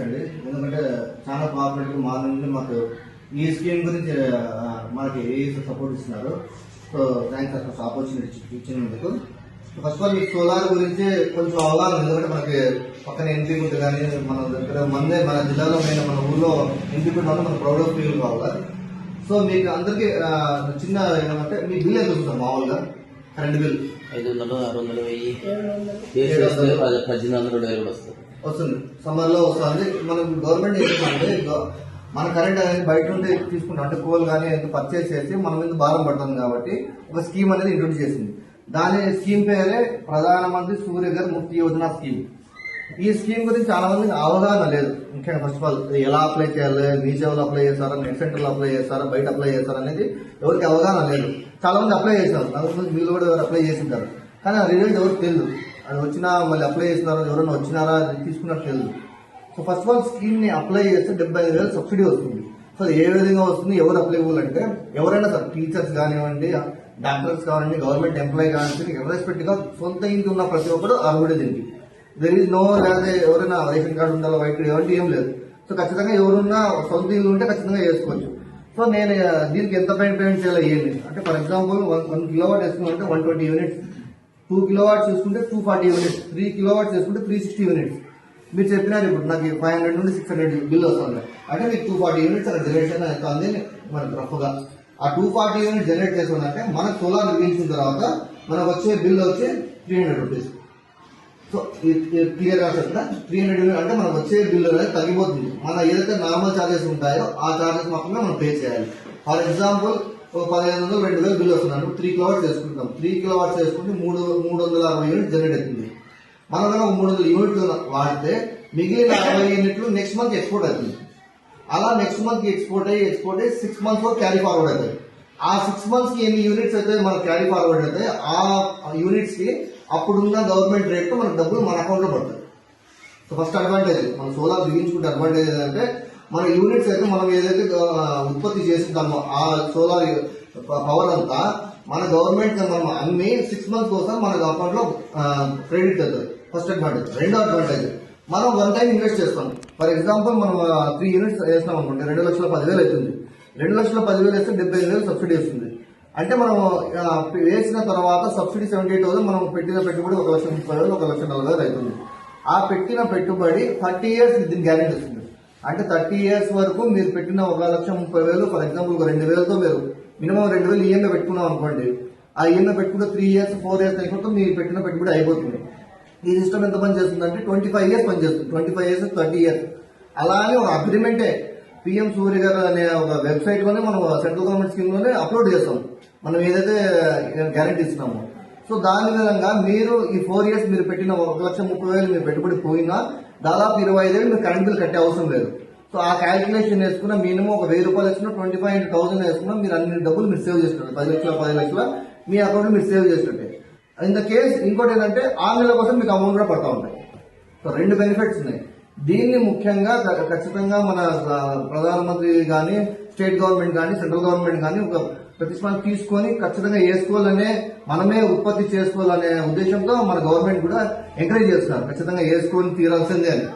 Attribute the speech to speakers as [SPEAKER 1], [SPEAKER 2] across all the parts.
[SPEAKER 1] Thanks అండి ఎందుకంటే చాలా కోఆపరేటివ్ మార్నింగ్ నుండి మాకు ఈ స్కీమ్ గురించి మనకి ఏ సపోర్ట్ ఇస్తున్నారు. సో థ్యాంక్స్ సార్ ఆపర్చునిటీ ఇచ్చినందుకు. ఫస్ట్ ఆఫ్ ఆల్ ఈ సోలార్ గురించి కొంచెం అవగాహన. ఎందుకంటే మనకి పక్కన ఎంపీ గుంట కానీ మన దగ్గర మందే మన జిల్లాలో మెయిన్ మన ఊర్లో ఎంపీ గుంట వల్ల మన ప్రౌడ్ ఆఫ్ ఫీల్ కావాలి? సో మీకు అందరికీ చిన్న ఏమంటే మీ బిల్ ఎంత వస్తుంది మామూలుగా? కరెంట్ బిల్
[SPEAKER 2] ఐదు వందలు ఆరు వందలు వెయ్యి. పద్దెనిమిది వందలు. రెండు వేలు కూడా వస్తుంది.
[SPEAKER 1] వస్తుంది. సమ్మర్లో వస్తుంది. మనం గవర్నమెంట్ ఏంటంటే మన కరెంట్ అనేది బయట నుండి తీసుకుంటాం. అంటే కోల్ కానీ పర్చేస్ చేసి మన మీద భారం పడుతుంది కాబట్టి ఒక స్కీమ్ అనేది ఇంట్రొడ్యూస్ చేసింది. దాని స్కీమ్ పేరే ప్రధానమంత్రి సూర్యఘర్ ముక్తి యోజన స్కీమ్ ఈ స్కీమ్ గురించి చాలా మందికి అవగాహన లేదు. ముఖ్యంగా ఫస్ట్ ఆఫ్ ఆల్ ఎలా అప్లై చేయాలి? మీ అప్లై చేస్తారా? నెట్ సెంటర్లో అప్లై చేస్తారా? బయట అప్లై చేస్తారా అనేది ఎవరికి అవగాహన లేదు. చాలా మంది అప్లై చేశారు. నాకు మీరు కూడా ఎవరు అప్లై చేసింటారు కానీ ఆ రిజల్ట్ ఎవరికి తెలియదు అది వచ్చినా మళ్ళీ అప్లై చేస్తున్నారా ఎవరైనా వచ్చినారా అది తీసుకున్నట్టు తెలియదు సో ఫస్ట్ ఆఫ్ ఆల్ స్కీమ్ని అప్లై చేస్తే డెబ్బై ఐదు వేలు సబ్సిడీ వస్తుంది. సో ఏ విధంగా వస్తుంది ఎవరు అప్లైబుల్ అంటే ఎవరైనా సార్ టీచర్స్ కానివ్వండి డాక్టర్స్ కానివ్వండి గవర్నమెంట్ ఎంప్లాయీ కానివ్వండి irrespective సొంత ఇంటి ఉన్న ప్రతి ఒక్కరు అర్హుడే దీనికి దెర్ ఈజ్ నో లేదా ఎవరైనా రేషన్ కార్డు ఉండాలి వైట్ కార్డు ఇవ్వండి ఏం లేదు. సో ఖచ్చితంగా ఎవరున్నా సొంత ఇల్లు ఉంటే ఖచ్చితంగా చేసుకోవచ్చు. సో నేను దీనికి ఎంత పైన పేమెంట్ చేయాలి ఏంటి అంటే for example one one kilo వేసుకున్నా అంటే one twenty units two kilo watts చేసుకుంటే two forty units three kilo watts చేసుకుంటే త్రీ సిక్స్టీ యూనిట్స్. మీరు చెప్పినారు ఇప్పుడు నాకు ఫైవ్ హండ్రెడ్ నుండి సిక్స్ హండ్రెడ్ బిల్ వస్తుంది. అంటే మీకు టూ ఫార్టీ యూనిట్స్ అక్కడ జనరేషన్ అవుతుంది మనకు రఫ్గా. ఆ టూ ఫార్టీ యూనిట్ జనరేట్ చేసుకున్నాక మన సోలార్ మిగిల్చిన తర్వాత మనకు వచ్చే బిల్ వచ్చే త్రీ హండ్రెడ్ రూపీస్ సో క్లియర్గా త్రీ హండ్రెడ్ యూనిట్ అంటే మనకు వచ్చే బిల్ అనేది తగ్గిపోతుంది. మన ఏదైతే నార్మల్ ఛార్జెస్ ఉంటాయో ఆ చార్జెస్ మాత్రమే మనం పే చేయాలి. ఫర్ ఎగ్జాంపుల్ ఒక పదిహేను వందలు రెండు వేలు బిల్ వస్తున్నాను త్రీ కిలోవాట్స్ చేసుకుంటాం. త్రీ కిలోవాట్స్ చేసుకుంటే మూడు మూడు వందల అరవై యూనిట్ జనరేట్ అవుతుంది. మన దగ్గర మూడు వందల యూనిట్లు వాడితే మిగిలిన అరవై యూనిట్లు నెక్స్ట్ మంత్ ఎక్స్పోర్ట్ అవుతుంది. అలా నెక్స్ట్ మంత్కి ఎక్స్పోర్ట్ అయ్యి ఎక్స్పోర్ట్ అయ్యి సిక్స్ మంత్స్ వరకు క్యారీ ఫార్వర్డ్ అవుతాయి ఆ సిక్స్ మంత్స్కి ఎన్ని యూనిట్స్ అయితే మనకు క్యారీ ఫార్వర్డ్ అవుతాయి ఆ యూనిట్స్కి అప్పుడున్న గవర్నమెంట్ రేట్ మనకు డబ్బులు మన అకౌంట్లో పడతాయి. సో ఫస్ట్ అడ్వాంటేజ్ మనం సోలార్ బిగించుకుంటే అడ్వాంటేజ్ ఏంటంటే మన యూనిట్స్ అయితే మనం ఏదైతే ఉత్పత్తి చేస్తుంటామో ఆ సోలార్ పవర్ అంతా మన గవర్నమెంట్ మనం అన్ని సిక్స్ మంత్స్ కోసం మన అకౌంట్లో క్రెడిట్ అవుతుంది ఫస్ట్ అడ్వాంటేజ్ రెండో అడ్వాంటేజ్ మనం వన్ టైం ఇన్వెస్ట్ చేస్తాం. ఫర్ ఎగ్జాంపుల్ మనం త్రీ యూనిట్స్ వేస్తాం అనుకుంటే రెండు లక్షల పదివేలు అవుతుంది. రెండు లక్షల పదివేలు వేస్తే డెబ్బై ఐదు వేలు సబ్సిడీ వస్తుంది. అంటే మనం వేసిన తర్వాత సబ్సిడీ సెవెంటీ ఎయిట్ థౌసండ్ మనం పెట్టిన పెట్టుబడి ఒక లక్ష ముప్పై వేలు ఒక లక్ష నలభై వేలు అవుతుంది. ఆ పెట్టిన పెట్టుబడి థర్టీ ఇయర్స్ దీని గ్యారెంటీ వస్తుంది. అంటే థర్టీ ఇయర్స్ వరకు మీరు పెట్టిన ఒక లక్ష ముప్పై వేలు ఫర్ ఎగ్జాంపుల్ ఒక రెండు వేలతో మీరు మినిమం రెండు వేలు ఈఎంఐ పెట్టుకున్నాం అనుకోండి ఆ ఈఎంఐ పెట్టుకుంటే త్రీ ఇయర్స్ ఫోర్ ఇయర్స్ అయిపోతే మీరు పెట్టిన పెట్టుబడి అయిపోతుంది. ఈ సిస్టమ్ ఎంత పని చేస్తుంది అంటే ట్వంటీ ఫైవ్ ఇయర్స్ పనిచేస్తుంది twenty five years thirty years అలానే ఒక అగ్రిమెంటే పిఎం సూర్య గారు అనే ఒక వెబ్సైట్లోనే మనం సెంట్రల్ గవర్నమెంట్ స్కీమ్లోనే అప్లోడ్ చేస్తాం. మనం ఏదైతే గ్యారంటీ ఇస్తున్నామో. సో దాని విధంగా మీరు ఈ ఫోర్ ఇయర్స్ మీరు పెట్టిన ఒక లక్ష ముప్పై వేలు మీరు పెట్టుబడి పోయినా దాదాపు ఇరవై ఐదు మీరు కరెంట్ బిల్ కట్టే అవసరం లేదు. సో ఆ క్యాల్కులేషన్ వేసుకున్న మినిమం ఒక వెయ్యి రూపాయలు వేసుకున్న ట్వంటీ ఫైవ్ ఇంటూ థౌసండ్ వేసుకున్నా మీరు అన్ని డబ్బులు మీరు సేవ్ చేసినట్టు పది లక్షల పది లక్షల మీ అకౌంట్ మీరు సేవ్ చేసినట్టే ఇన్ ద కేస్ ఇంకోటి ఏంటంటే ఆరు నెలల కోసం మీకు అమౌంట్ కూడా పడతా ఉంటాయి. సో రెండు బెనిఫిట్స్ ఉన్నాయి. దీన్ని ముఖ్యంగా ఖచ్చితంగా మన ప్రధానమంత్రి కానీ స్టేట్ గవర్నమెంట్ కానీ సెంట్రల్ గవర్నమెంట్ కానీ ఒక ప్రతిష్టానం తీసుకొని ఖచ్చితంగా వేసుకోవాలనే మనమే ఉత్పత్తి చేసుకోవాలనే ఉద్దేశంతో మన గవర్నమెంట్ కూడా ఎంకరేజ్ చేస్తున్నారు. ఖచ్చితంగా వేసుకొని తీరాల్సిందే అని.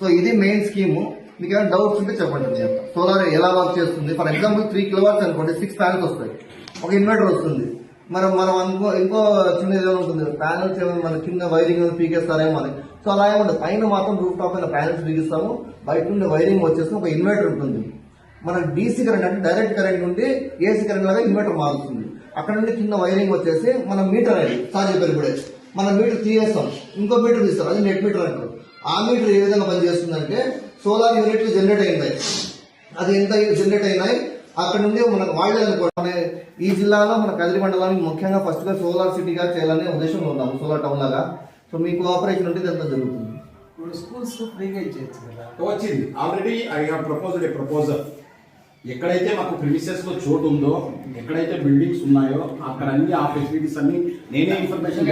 [SPEAKER 1] సో ఇది మెయిన్ స్కీము మీకు ఏమైనా డౌట్స్ ఉంటే చెప్పండి సోలార్ ఎలా వర్క్ చేస్తుంది? ఫర్ ఎగ్జాంపుల్ త్రీ కిలోవాట్స్ అనుకోండి సిక్స్ ప్యానల్స్ వస్తాయి. ఒక ఇన్వర్టర్ వస్తుంది. మనం మనం అనుకో ఇంకో చిన్న ఏదైనా ఉంటుంది. ప్యానల్స్ ఏమైనా మన కింద వైరింగ్ పీకేస్తారేమో అని. సో అలా ఏముంటుంది పైన మాత్రం రూఫ్ టాప్ పైన ప్యానల్స్ బిగిస్తాము బయట నుండి వైరింగ్ వచ్చేసి ఒక ఇన్వర్టర్ ఉంటుంది. మన డీసీ కరెంట్ అంటే డైరెక్ట్ కరెంట్ నుండి ఏసీ కరెంట్ లాగా ఇన్వర్టర్ మారుతుంది. అక్కడ నుండి కింద వైరింగ్ వచ్చేసి మన మీటర్ అనేది సార్ చెప్పారు ఇప్పుడే మన మీటర్ తీయేస్తాం ఇంకో మీటర్ తీస్తారు అది నెట్ మీటర్ అంటారు. ఆ మీటర్ ఏ విధంగా పనిచేస్తుందంటే సోలార్ యూనిట్లు జనరేట్ అయినాయి. అది ఎంత జనరేట్ అయినాయి? అక్కడ నుండి మనకు వాళ్ళే అనుకోండి మన ఈ జిల్లాలో మన కదిరి మండలానికి ముఖ్యంగా ఫస్ట్గా సోలార్ సిటీగా చేయాలనే ఉద్దేశంలో ఉన్నాము సోలార్ టౌన్ లాగా. సో మీ కోఆపరేషన్ ఉంటే ఇదంతా జరుగుతుంది.
[SPEAKER 3] ఇప్పుడు స్కూల్స్ ఫ్రీగా ఇచ్చేయచ్చు కదా.
[SPEAKER 4] వచ్చింది. Already I have proposed a proposal ఎక్కడైతే మాకు ప్రిమిసెస్లో చోటు ఉందో ఎక్కడైతే బిల్డింగ్స్ ఉన్నాయో అక్కడ అన్ని ఆ ఫెసిలిటీస్ అన్ని నేనే information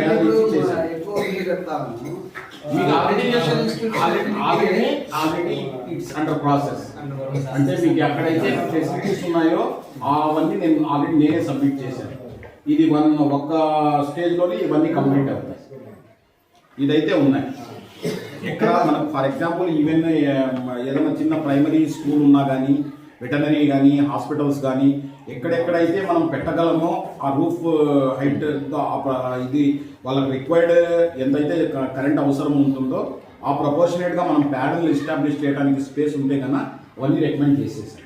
[SPEAKER 4] already it's under process అంటే మీకు ఎక్కడైతే ఫెసిలిటీస్ ఉన్నాయో అవన్నీ నేను ఆల్రెడీ నేనే సబ్మిట్ చేశాను. ఇది వన్ ఒక్క స్టేజ్లోనే ఇవన్నీ కంప్లీట్ అవుతాయి. ఇదైతే ఉన్నాయి. ఎక్కడ మనకు ఫర్ ఎగ్జాంపుల్ ఈవెన్ ఏదైనా చిన్న ప్రైమరీ స్కూల్ ఉన్నా కానీ వెటనరీ కానీ హాస్పిటల్స్ కానీ ఎక్కడెక్కడైతే మనం పెట్టగలమో ఆ రూఫ్ హైట్ ఇది వాళ్ళకి రిక్వైర్డ్ ఎంతైతే కరెంట్ అవసరం ఉంటుందో ఆ ప్రపోర్షనేట్గా మనం ప్యాడల్ ఎస్టాబ్లిష్ చేయడానికి స్పేస్ ఉంటే కన్నా అవన్నీ రికమెండ్ చేసేసాం.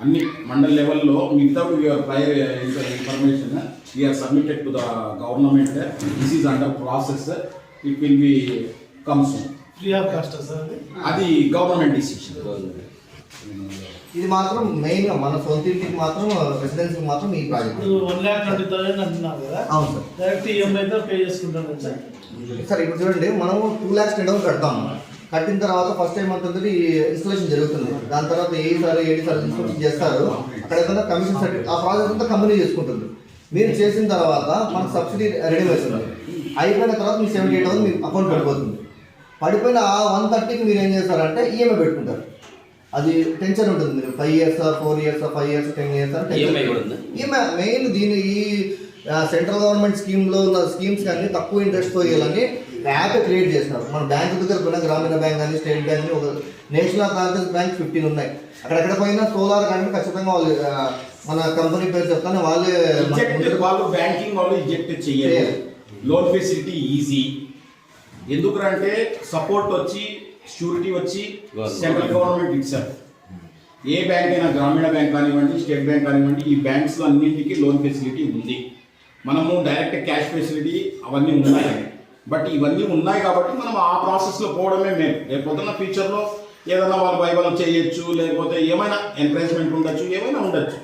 [SPEAKER 4] అన్ని మండల్ లెవెల్లో మిగతా prior information we are submitted to the government this is under process it will be comes
[SPEAKER 5] free of cost అది
[SPEAKER 4] గవర్నమెంట్ డిసిషన్
[SPEAKER 1] ఇది మాత్రం మెయిన్గా మన సొంత ఇంటికి మాత్రం రెసిడెన్సీ మాత్రం ఈ ప్రాజెక్ట్
[SPEAKER 5] ఇప్పుడు వన్ ల్యాక్ ట్వంటీ థౌసండ్ అంటున్నారు కదా.
[SPEAKER 1] అవును సార్.
[SPEAKER 5] డైరెక్ట్ ఈఎంఐ తో పే చేసుకుంటాను సార్.
[SPEAKER 1] సార్ ఇప్పుడు చూడండి మనము టూ ల్యాక్స్ టెన్ కడతాం. కట్టిన తర్వాత ఫస్ట్ టైం అంటుంది ఇన్స్టాలేషన్ జరుగుతుంది. దాని తర్వాత ఏ సార్ ఏడు సార్ ఇన్స్టాలేషన్ చేస్తారు. అక్కడ ఏదైనా కమిషన్ సర్టిఫికేట్ ఆ ప్రాజెక్ట్ అంతా కంపెనీ చేసుకుంటుంది. మీరు చేసిన తర్వాత మనకు సబ్సిడీ రెడీ అవుతుంది. అయిపోయిన తర్వాత మీకు సెవెంటీ ఎయిట్ అవర్స్ మీ అకౌంట్ పడిపోతుంది. పడిపోయిన ఆ వన్ థర్టీకి మీరు ఏం చేస్తారంటే ఈఎంఐ పెట్టుకుంటారు. అది టెన్షన్ ఉంటుంది. మీరు five years four years five years ten years? EMI main దీని ఈ సెంట్రల్ గవర్నమెంట్ స్కీమ్లో ఉన్న స్కీమ్స్ కానీ తక్కువ ఇంట్రెస్ట్తో ఇవ్వాలని యాప్ క్రియేట్ చేసినారు. మన బ్యాంక్ దగ్గర పోయినా గ్రామీణ బ్యాంక్ కానీ స్టేట్ బ్యాంక్ కానీ ఒక నేషనల్ కాంగ్రెస్ బ్యాంక్ ఫిఫ్టీన్ ఉన్నాయి. అక్కడెక్కడ పోయినా సోలార్ కానీ ఖచ్చితంగా వాళ్ళు మన కంపెనీ పేరు చెప్తానే వాళ్ళే
[SPEAKER 4] వాళ్ళు బ్యాంకింగ్ వాళ్ళు ఇజెక్ట్ చెయ్యాలి
[SPEAKER 1] చేయాలి.
[SPEAKER 4] లోన్ ఫెసిలిటీ ఈజీ ఎందుకంటే సపోర్ట్ వచ్చి షూరిటీ వచ్చి. సెంట్రల్ గవర్నమెంట్ ఇచ్చారు. ఏ బ్యాంక్ అయినా గ్రామీణ బ్యాంక్ కానివ్వండి స్టేట్ బ్యాంక్ కానివ్వండి ఈ బ్యాంక్స్ అన్నింటికి లోన్ ఫెసిలిటీ ఉంది. మనము డైరెక్ట్ క్యాష్ ఫెసిలిటీ అవన్నీ ఉన్నాయి. బట్ ఇవన్నీ ఉన్నాయి కాబట్టి మనం ఆ ప్రాసెస్లో పోవడమే మేము రేపు పొద్దున్న ఫ్యూచర్లో ఏదైనా వాళ్ళు బైబల్ చేయొచ్చు లేకపోతే ఏమైనా ఎంకరేజ్మెంట్ ఉండొచ్చు ఏమైనా ఉండొచ్చు.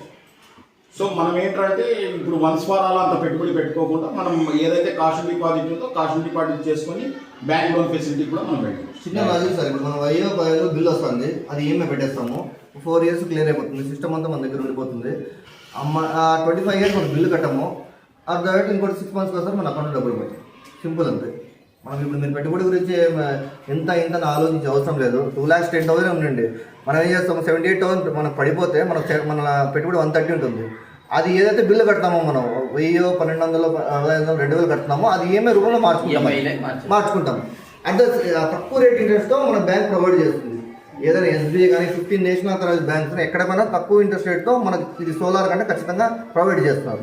[SPEAKER 4] సో మనం ఏంటంటే ఇప్పుడు వన్స్ ఫార్ ఆల్ అంత పెట్టుబడి పెట్టుకోకుండా మనం ఏదైతే కాషన్ డిపాజిట్ ఉందో కాషన్ డిపాజిట్ చేసుకొని బ్యాంక్ లోన్ ఫెసిలిటీ కూడా మనం పెట్టవచ్చు
[SPEAKER 1] చిన్న లాజిక్ సార్ ఇప్పుడు మనం అయ్యో పదో బిల్ వస్తుంది అది ఏమే పెట్టేస్తాము. ఫోర్ ఇయర్స్ క్లియర్ అయిపోతుంది సిస్టమ్ అంతా మన దగ్గర ఉండిపోతుంది. ట్వంటీ ఫైవ్ ఇయర్స్ మనం బిల్లు కట్టము. ఆ డైరెక్ట్ ఇంకోటి సిక్స్ మంత్స్ కోసం మన అకౌంట్లో డబ్బులు పోతాయి. సింపుల్ అంతే. మనం ఇప్పుడు మీరు పెట్టుబడి గురించి ఇంత అని ఆలోచించే అవసరం లేదు. టూ ల్యాక్స్ టెన్ థౌసండ్ ఉండండి. మనం ఏం చేస్తాం? సెవెంటీ ఎయిట్ థౌసండ్ మనకు పడిపోతే మన మన పెట్టుబడి వన్ థర్టీ ఉంటుంది. అది ఏదైతే బిల్లు కడతామో మనం వెయ్యో పన్నెండు వందలు రెండు వేలు కడుతున్నామో అది ఈఎంఐ రూపంలో మార్చుకుంటాం.
[SPEAKER 2] మార్చాలి.
[SPEAKER 1] మార్చుకుంటాం. అట్ తక్కువ రేట్ ఇంట్రెస్ట్తో మన బ్యాంక్ ప్రొవైడ్ చేస్తుంది. ఏదైనా ఎస్బీఐ కానీ ఫిఫ్టీన్ నేషనల్ అథరైజ్ బ్యాంక్స్ ఎక్కడ పోయినా తక్కువ ఇంట్రెస్ట్ రేట్తో మనకి ఇది సోలార్ కంటే ఖచ్చితంగా ప్రొవైడ్ చేస్తున్నారు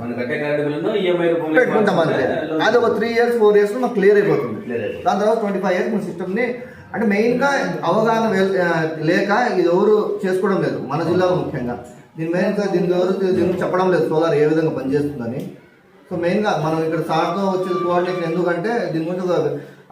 [SPEAKER 2] రూపంలో
[SPEAKER 1] పెట్టుకుంటాం అంతే. అది ఒక త్రీ ఇయర్స్ ఫోర్ ఇయర్స్ మనకు క్లియర్ అయిపోతుంది. దాని తర్వాత ట్వంటీ ఫైవ్ ఇయర్స్ మన సిస్టమ్ని అంటే మెయిన్గా అవగాహన లేక ఇది ఎవరు చేసుకోవడం లేదు. మన జిల్లాలో ముఖ్యంగా. దీని మెయిన్గా దీనికి ఎవరు దీని చెప్పడం లేదు. సోలార్ ఏ విధంగా పనిచేస్తుందని. సో మెయిన్గా మనం ఇక్కడ సార్తో వచ్చేది కోఆర్డినేషన్ ఎందుకంటే దీని గురించి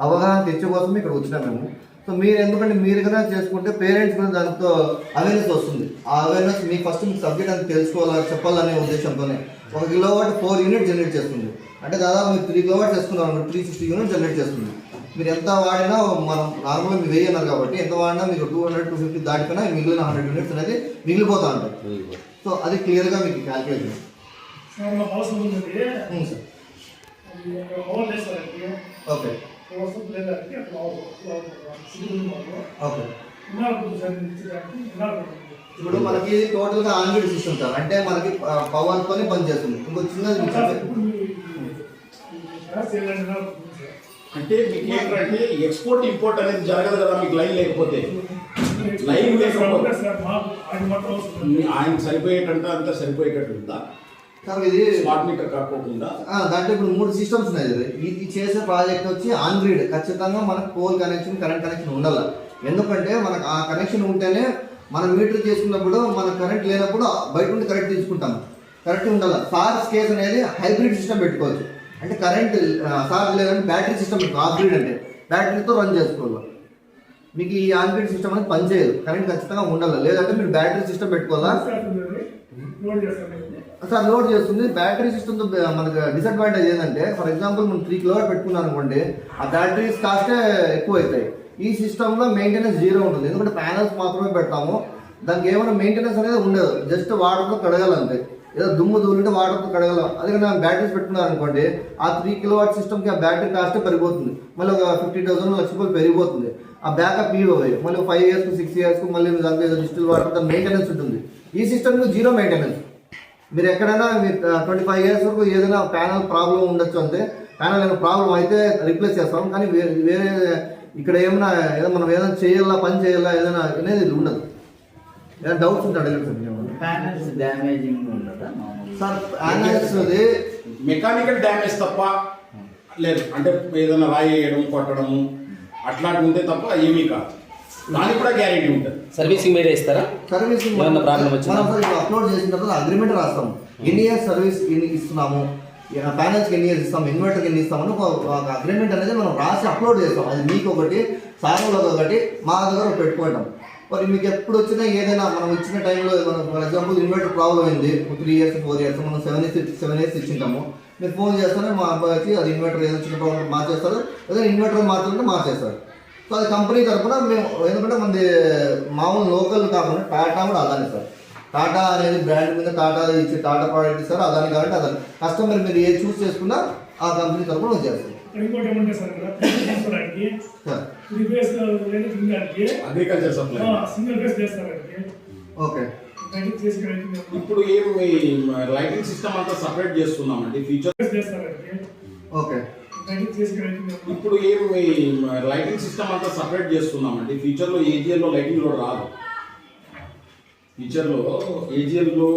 [SPEAKER 1] అవగాహన తెచ్చే కోసం ఇక్కడ వచ్చినాం మేము. సో మీరు ఎందుకంటే మీరు కన్నా చేసుకుంటే పేరెంట్స్ కూడా దాంతో అవేర్నెస్ వస్తుంది. ఆ అవేర్నెస్ మీకు ఫస్ట్ మీకు సబ్జెక్ట్ అని తెలుసుకోవాలా చెప్పాలనే ఉద్దేశంతోనే ఒక kilo watt four unit generate చేస్తుంది. అంటే దాదాపు మీరు త్రీ కిలో వాట్ చేసుకున్నారు త్రీ సిక్స్టీ యూనిట్ జనరేట్ చేస్తుంది. మీరు ఎంత వాడినా మనం నార్మల్గా మీరు వెయ్యి అన్నారు కాబట్టి ఎంత వాడినా మీకు టూ హండ్రెడ్ టూ ఫిఫ్టీ దాటిపోయినా మిగిలిన హండ్రెడ్ యూనిట్స్ అనేది మిగిలిపోతా ఉంటాయి. సో అది క్లియర్గా మీకు క్యాల్కులేషన్
[SPEAKER 5] సార్ ఓవర్ లేదు లేదంటే అక్కడ
[SPEAKER 1] ఓకే ఇప్పుడు మనకి టోటల్గా ఆన్గ్రిడ్ సిస్టమ్ సార్ అంటే మనకి పవర్ తోనే పనిచేస్తుంది ఇంకో చిన్నది
[SPEAKER 4] అంటే మీకు ఏంటంటే ఎక్స్పోర్ట్ ఇంపోర్ట్ అనేది జరగదు కదా మీకు లైన్ లేకపోతే? లైన్ లేకపోతే? ఆయన సరిపోయేటంటే అంతా సరిపోయేటట్టు ఉందా?
[SPEAKER 1] సార్ ఇది
[SPEAKER 4] స్మార్ట్ మీటర్ కాకోకుండా
[SPEAKER 1] ఆ, దాంట్లో ఇప్పుడు మూడు సిస్టమ్స్ ఉన్నాయి ఇది. చేసే ప్రాజెక్ట్ వచ్చి ఆన్ గ్రిడ్. ఖచ్చితంగా మనకు పోల్ కనెక్షన్ కరెంట్ కనెక్షన్ ఉండాలి. ఎందుకంటే మనకు ఆ కనెక్షన్ ఉంటేనే మనం మీటర్ చేసుకున్నప్పుడు మన కరెంట్ లేనప్పుడు బయట నుండి కరెంట్ తీసుకుంటాం. కరెక్ట్ ఉండాలి. సార్స్ కేస్ అనేది హైబ్రిడ్ సిస్టమ్ పెట్టుకోవచ్చు. అంటే కరెంట్ సార్ లేదంటే బ్యాటరీ సిస్టమ్ ఆఫ్ గ్రిడ్ అంటే. బ్యాటరీతో రన్ చేసుకోవాలి. మీకు ఈ ఆన్ గ్రిడ్ సిస్టమ్ అనేది పనిచేయదు. కరెంట్ ఖచ్చితంగా ఉండాలి. లేదంటే మీరు బ్యాటరీ సిస్టమ్ పెట్టుకోవాలా? సార్ లోడ్ చేస్తుంది బ్యాటరీ సిస్టమ్ మనకు డిసడ్వాంటేజ్ ఏంటంటే ఫర్ ఎగ్జాంపుల్ మనం త్రీ కిలో పెట్టుకున్నాం అనుకోండి ఆ బ్యాటరీస్ కాస్టే ఎక్కువ అవుతాయి ఈ సిస్టంలో మెయింటెనెన్స్ జీరో ఉంటుంది. ఎందుకంటే ప్యానల్స్ మాత్రమే పెడతాము. దానికి ఏమైనా మెయింటెనెన్స్ అనేది ఉండదు. జస్ట్ వాటర్తో కడగాలంతే. ఏదో దుమ్ము దూలింటే వాటర్తో కడగలం. అదే బ్యాటరీస్ పెట్టుకున్నారు అనుకోండి ఆ త్రీ కిలో వాట్ సిస్టమ్కి ఆ బ్యాటరీ కాస్ట్ పెరిగిపోతుంది. మళ్ళీ ఒక ఫిఫ్టీ థౌసండ్ లక్ష రూపాయలు పెరిగిపోతుంది. ఆ బ్యాకప్ ఇవ్వాలి మళ్ళీ ఫైవ్ ఇయర్స్ సిక్స్ ఇయర్స్ మళ్ళీ దానికి డిజిటల్ వాటర్ దాని మెయింటెనెన్స్ ఉంటుంది. ఈ సిస్టమ్లో జీరో మెయింటెనెన్స్ మీరు ఎక్కడైనా ట్వంటీ ఫైవ్ ఇయర్స్ వరకు ఏదైనా ప్యానల్ ప్రాబ్లం ఉండొచ్చు అంతే ప్యానల్ ఏదైనా ప్రాబ్లం అయితే రిప్లేస్ చేస్తాం. కానీ వేరే ఇక్కడ ఏమైనా ఏదో మనం ఏదైనా చేయాలా పని చేయాలా ఏదైనా అనేది ఉండదు. ఏదైనా డౌట్స్ ఉంటే అడగండి సార్.
[SPEAKER 6] ప్యానల్స్ డ్యామేజింగ్ ఉండదా?
[SPEAKER 1] సార్ ప్యానల్స్ అది
[SPEAKER 4] మెకానికల్ డ్యామేజ్ తప్ప లేదు. అంటే ఏదైనా రాయి వేయడం కొట్టడము అట్లాంటివి ఉంటే తప్ప ఏమీ కాదు. దానికి కూడా గ్యారెంటీ ఉంటుంది.
[SPEAKER 2] సర్వీసింగ్ మీరే ఇస్తారా
[SPEAKER 1] సర్వీసింగ్
[SPEAKER 2] ఏమన్నా problem వచ్చిందా?
[SPEAKER 1] మనం అప్లోడ్ చేసిన తర్వాత అగ్రిమెంట్ రాస్తాం. ఎన్ని ఇయర్స్ సర్వీస్ ఎన్ని ఇస్తున్నాము? ప్యానల్స్కి ఎన్ని ఇయర్స్ ఇస్తాం ఇన్వర్టర్కి ఎన్ని ఇస్తామని ఒక అగ్రిమెంట్ అనేది మనం రాసి అప్లోడ్ చేస్తాం. అది మీకు ఒకటి సార్లకు ఒకటి మా దగ్గర పెట్టుకుంటాం మరి మీకు ఎప్పుడు వచ్చినా ఏదైనా మనం ఇచ్చిన టైంలో మనం ఫర్ ఎగ్జాంపుల్ ఇన్వర్టర్ ప్రాబ్లం అయింది. త్రీ ఇయర్స్ ఫోర్ ఇయర్స్ మనం సెవెన్ ఇయర్స్ సెవెన్ ఇయర్స్ ఇచ్చింటాము. మీరు ఫోన్ చేస్తేనే మా అబ్బాయికి అది ఇన్వర్టర్ ఏదో చిన్న ప్రాబ్లం మార్చేస్తారు ఏదైనా ఇన్వర్టర్ మార్చాలంటే మార్చేస్తారు సో అది కంపెనీ తరఫున మేము ఎందుకంటే మనది మామూలు లోకల్ కాకుండా టాటా కూడా అదాని సార్. టాటా అనేది బ్రాండ్ మీద టాటా ఇచ్చి టాటా ప్రోడక్ట్ ఇస్తారు అదాని కాబట్టి అదాని. కస్టమర్ మీరు ఏ చూస్ చేసుకున్నా ఆ కంపెనీ తరఫున
[SPEAKER 5] ఇంకోటి ఏమంటే సార్ తినడానికి
[SPEAKER 4] అగ్రికల్చర్ సప్లై
[SPEAKER 5] సింగిల్ ఫేస్ చేస్తారండి
[SPEAKER 1] ఓకే.
[SPEAKER 5] బయటకు తీసుకెళ్ళి
[SPEAKER 4] ఇప్పుడు ఏం లైటింగ్ సిస్టమ్ అంతా సపరేట్ చేస్తున్నామండి ఫీచర్
[SPEAKER 5] చేస్తారండి
[SPEAKER 1] ఓకే.
[SPEAKER 4] ఇప్పుడు ఏం లైటింగ్ సిస్టమ్ అంతా సపరేట్ చేస్తున్నామండి. ఫ్యూచర్లో ఏజిఎల్లో లైటింగ్ లోడ్ రాదు. ఫ్యూచర్లో ఏజిఎల్లో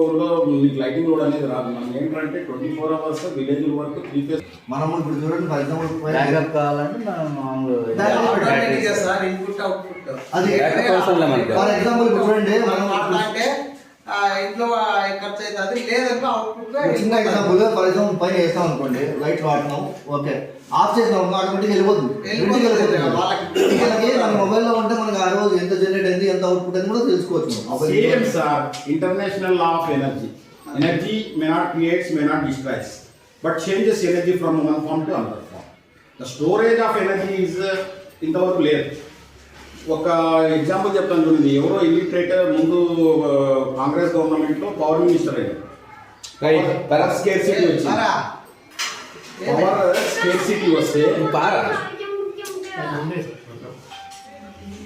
[SPEAKER 4] మీకు లైటింగ్ లోడ్ అనేది రాదు. మనం ఏంటంటే ట్వంటీ ఫోర్ అవర్స్ విలేజ్ వరకు త్రీ ఫేస్
[SPEAKER 1] మనం ఇప్పుడు చూడండి ఫర్ ఎగ్జాంపుల్
[SPEAKER 6] బ్యాకప్ కావాలంటే మామూలు
[SPEAKER 1] అది. ఫర్ ఎగ్జాంపుల్ చూడండి మనం
[SPEAKER 3] ఇంట్లో ఖర్చు అవుతుంది లేదనుకో అవుట్పుట్గా
[SPEAKER 1] చిన్న ఎగ్జాంపుల్ ఎగ్జాంపుల్ పైన వేస్తాం అనుకోండి లైట్ వాడుతున్నాం ఓకే. ఆఫ్ చేసినాం ఆటోమేటిక్ వెళ్ళిపోతుంది.
[SPEAKER 3] వాళ్ళకి-
[SPEAKER 1] మన మొబైల్లో ఉంటే మనకి ఆ రోజు ఎంత జనరేట్ అయింది ఎంత అవుట్పుట్ అయింది కూడా తెలుసుకోవచ్చు
[SPEAKER 4] same sir international law of energy energy may not creates may not destroys but changes energy from one form to another form the storage of energy is ఇంతవరకు లేదు. ఒక ఎగ్జాంపుల్ చెప్తాను చూడండి. ఎవరో ఇల్లిటరేటర్ ముందు కాంగ్రెస్ గవర్నమెంట్లో పవర్ మినిస్టర్ అయ్యారు. పవర్ స్కేర్ సిటీ వచ్చింది? పవర్ స్కేర్ సిటీ వస్తే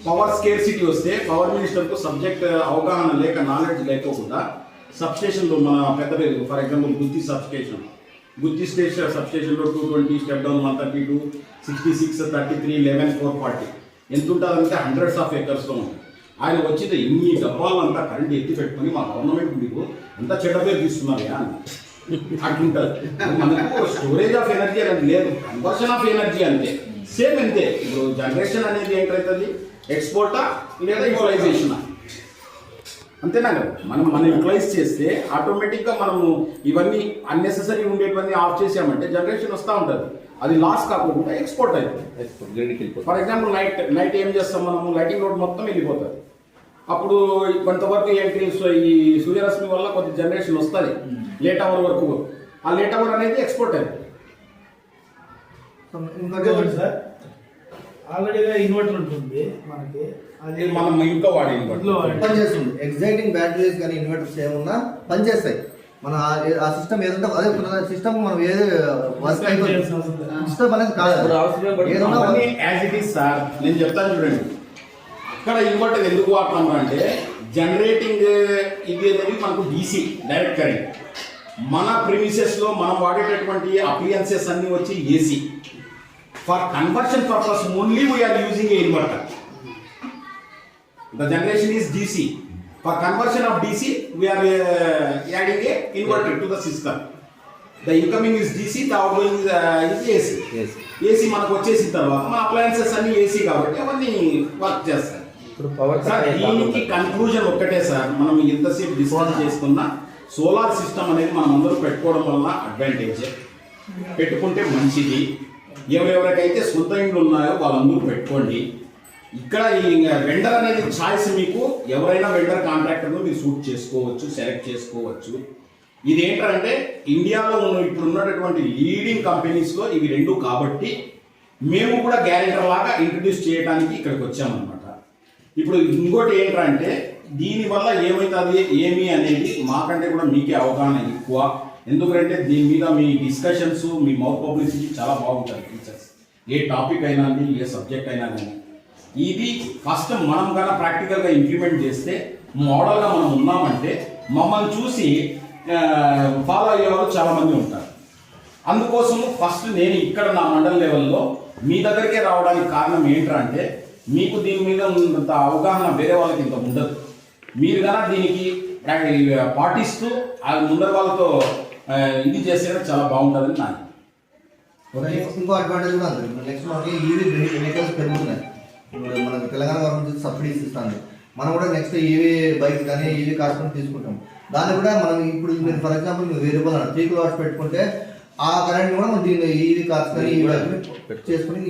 [SPEAKER 4] పవర్ స్కేర్ సిటీ వస్తే పవర్ మినిస్టర్కు సబ్జెక్ట్ అవగాహన లేక నాలెడ్జ్ లేకోకుండా సబ్ స్టేషన్లు మన పెద్ద పేరు for example Gooty sub station Gooty station sub స్టేషన్లో two twenty step down one thirty two sixty six thirty three eleven four forty ఎంత ఉంటుందంటే హండ్రెడ్స్ ఆఫ్ ఏకర్స్లో ఉంటుంది ఆయన వచ్చింది ఇన్ని డబ్బాలంతా కరెంట్ ఎత్తి పెట్టుకుని మా గవర్నమెంట్ మీకు ఎంత చెడ్డ పేరు తీస్తున్నారు అని. అట్లుంటుంది. మనకు స్టోరేజ్ ఆఫ్ ఎనర్జీ అనేది లేదు. కన్వర్షన్ ఆఫ్ ఎనర్జీ అంతే. సేమ్ అంతే. ఇప్పుడు జనరేషన్ అనేది ఏంటవుతుంది? ఎక్స్పోర్టా లేదా యూటిలైజేషన్ అంతేనా కదా? మనం మనం యూటిలైజ్ చేస్తే ఆటోమేటిక్గా మనము ఇవన్నీ అన్నెసెసరీ ఉండేటివన్నీ ఆఫ్ చేసామంటే జనరేషన్ వస్తూ ఉంటుంది. అది లాస్ కాకుండా ఎక్స్పోర్ట్
[SPEAKER 2] వెళ్ళిపోతుంది.
[SPEAKER 4] ఫర్ ఎగ్జాంపుల్ నైట్ నైట్ ఏం చేస్తాం మనము? లైటింగ్ లోడ్ మొత్తం వెళ్ళిపోతుంది. అప్పుడు కొంతవరకు ఏంటి ఈ సూర్యరశ్మి వల్ల కొంత జనరేషన్ వస్తుంది. లేట్ అవర్ వరకు. ఆ లేట్ అవర్ అనేది ఎక్స్పోర్ట్ అయింది.
[SPEAKER 7] సార్. ఆల్రెడీగా ఇన్వర్టర్ ఉంటుంది మనకి. అది
[SPEAKER 4] మనం ఇంట్లో వాడి
[SPEAKER 7] ఇంట్లో వాడే-
[SPEAKER 1] పనిచేస్తుంది. ఎగ్జైటింగ్ బ్యాటరీస్ కానీ ఇన్వర్టర్స్ ఏమున్నా పనిచేస్తాయి. మన ఆ- సిస్టమ్ ఏదంటే అదే సిస్టమ్ మనం ఏది వర్క్. సిస్టమ్ అనేది కాదు.
[SPEAKER 4] యాజ్ ఇట్ ఈస్ సార్ నేను చెప్తాను చూడండి. అక్కడ ఇన్వర్టర్ ఎందుకు వాడతాం అంటే జనరేటింగ్ ఇది అనేది మనకు డీసీ డైరెక్ట్ కరెంట్ మన ప్రిమిసెస్లో మనం వాడేటటువంటి అప్లియన్సెస్ అన్ని వచ్చి AC for conversion purpose only we are using a inverter the generation is DC for conversion of DC we are adding a inverter to the system the incoming is DC the outgoing is AC
[SPEAKER 2] Yes.
[SPEAKER 4] AC మనకు వచ్చేసిన తర్వాత మన appliances అన్ని AC కాబట్టి అవన్నీ work చేస్తాయి.
[SPEAKER 2] ఇప్పుడు power
[SPEAKER 4] sir దీనికి కన్క్లూజన్ ఒక్కటే సార్ మనం ఎంతసేపు డిస్కస్ చేసుకున్నా సోలార్ సిస్టమ్ అనేది మనం అందరూ పెట్టుకోవడం వలన అడ్వాంటేజ్ పెట్టుకుంటే మంచిది. ఎవరెవరికైతే సొంత ఇండ్లు ఉన్నాయో వాళ్ళందరూ పెట్టుకోండి. ఇక్కడ ఈ వెండర్ అనేది చాయిస్ మీకు ఎవరైనా వెండర్ కాంట్రాక్టర్ను మీరు సూట్ చేసుకోవచ్చు సెలెక్ట్ చేసుకోవచ్చు. ఇది ఏంటంటే ఇండియాలో ఉన్న ఇప్పుడు ఉన్నటువంటి లీడింగ్ కంపెనీస్లో ఇవి రెండు కాబట్టి మేము కూడా గ్యారెంటర్ లాగా ఇంట్రడ్యూస్ చేయడానికి ఇక్కడికి వచ్చామన్నమాట. ఇప్పుడు ఇంకోటి ఏంటంటే దీనివల్ల ఏమవుతుంది ఏమి అనేది మాకంటే కూడా మీకే అవగాహన ఎక్కువ. ఎందుకంటే దీని మీద మీ డిస్కషన్స్ మీ మౌత్ పబ్లిసిటీ చాలా బాగుంటుంది టీచర్స్ ఏ టాపిక్ అయినా కానీ ఏ సబ్జెక్ట్ అయినా కానీ. ఇది ఫస్ట్ మనం కన్నా ప్రాక్టికల్గా ఇంప్లిమెంట్ చేస్తే మోడల్గా మనం ఉన్నామంటే మమ్మల్ని చూసి ఫాలో అయ్యే వాళ్ళు చాలామంది ఉంటారు. అందుకోసము ఫస్ట్ నేను ఇక్కడ నా మండల లెవెల్లో మీ దగ్గరికే రావడానికి కారణం ఏంటంటే మీకు దీని మీద ఉన్నంత అవగాహన వేరే వాళ్ళకి ఇంత ఉండదు. మీరు కనుక దీనికి పాటిస్తూ ఆ ముందర వాళ్ళతో ఇది చేస్తే చాలా బాగుంటుందని నాకు
[SPEAKER 1] ఇంకో అడ్వాంటేజ్ కూడా నెక్స్ట్ మనకి ఈవీ వెహికల్స్ పెరుగుతున్నాయి. ఇప్పుడు మనకు తెలంగాణ గవర్నమెంట్ సబ్సిడీస్ ఇస్తుంది. మనం కూడా నెక్స్ట్ ఈవీ బైక్స్ కానీ ఈవీ కార్స్ కూడా తీసుకుంటాం. దాన్ని కూడా మనం ఇప్పుడు మీరు ఫర్ ఎగ్జాంపుల్ మీరు వేరియబుల్ అన్నారు. త్రీ కిలో పెట్టుకుంటే ఆ కరెంట్ కూడా మనం దీన్ని ఈవీ కార్స్ కానీ ఈవీ చేసుకుని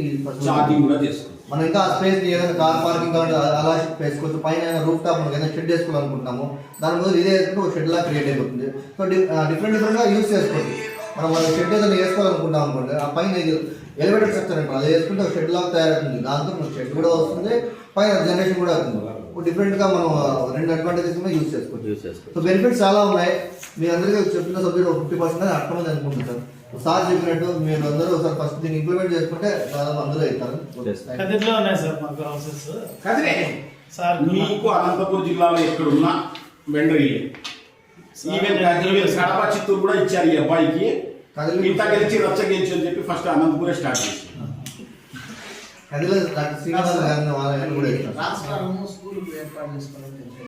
[SPEAKER 1] మనం ఇంకా ఆ స్పేస్ ఏదైనా కార్ పార్కింగ్ కావాలంటే అలా వేసుకోవచ్చు పైన రూఫ్ టాప్ మనం ఏదైనా షెడ్ వేసుకోవాలనుకుంటున్నాము దాని బదులు ఇదే వేసుకుంటే ఒక షెడ్ లా క్రియేట్ అయిపోతుంది. సో డిఫరెంట్ డిఫరెంట్గా యూస్ చేసుకోవచ్చు. మనం షెడ్ ఏదైనా వేసుకోవాలనుకుంటాం అనుకోండి ఆ పైన ఇది ఎలివేటర్ స్ట్రక్చర్ అంటారు అది వేసుకుంటే ఒక షెడ్ లాగా తయారవుతుంది. దాంతో మనకు షెడ్ కూడా వస్తుంది పైన జనరేషన్ కూడా అవుతుంది డిఫరెంట్గా మనం రెండు అడ్వాంటేజెస్ కూడా యూస్ చేసుకోవచ్చు.
[SPEAKER 2] యూస్ చేసుకోవచ్చు.
[SPEAKER 1] సో బెనిఫిట్స్ చాలా ఉన్నాయి. మీ అందరికీ చెప్పిన సబ్జెక్ట్ ఒక ఫిఫ్టీ పర్సెంట్ అర్థమైంది అనుకుంటున్నాను సార్. సార్ చెప్పినట్టు మీరు అందరూ ఒకసారి ఫస్ట్ దీన్ని ఇంప్లిమెంట్ చేసుకుంటే దాదాపు అందరూ అవుతారు.
[SPEAKER 7] కదిరిలో ఉన్నాయి సార్ మాకు హౌసెస్
[SPEAKER 4] కదిరే.
[SPEAKER 7] సార్
[SPEAKER 4] మీకు అనంతపురం జిల్లాలో ఎక్కడున్నా vendor even even Kadapa Chittoor కూడా ఇచ్చారు ఈ అబ్బాయికి. ఇంత గెలిచి రచ్చ గెలిచి అని చెప్పి ఫస్ట్ అనంతపురే స్టార్ట్ చేసి
[SPEAKER 1] కదిలో డాక్టర్ శ్రీనివాస గారిని వాళ్ళని కూడా
[SPEAKER 3] ట్రాన్స్ఫార్మర్ స్కూల్ ఏర్పాటు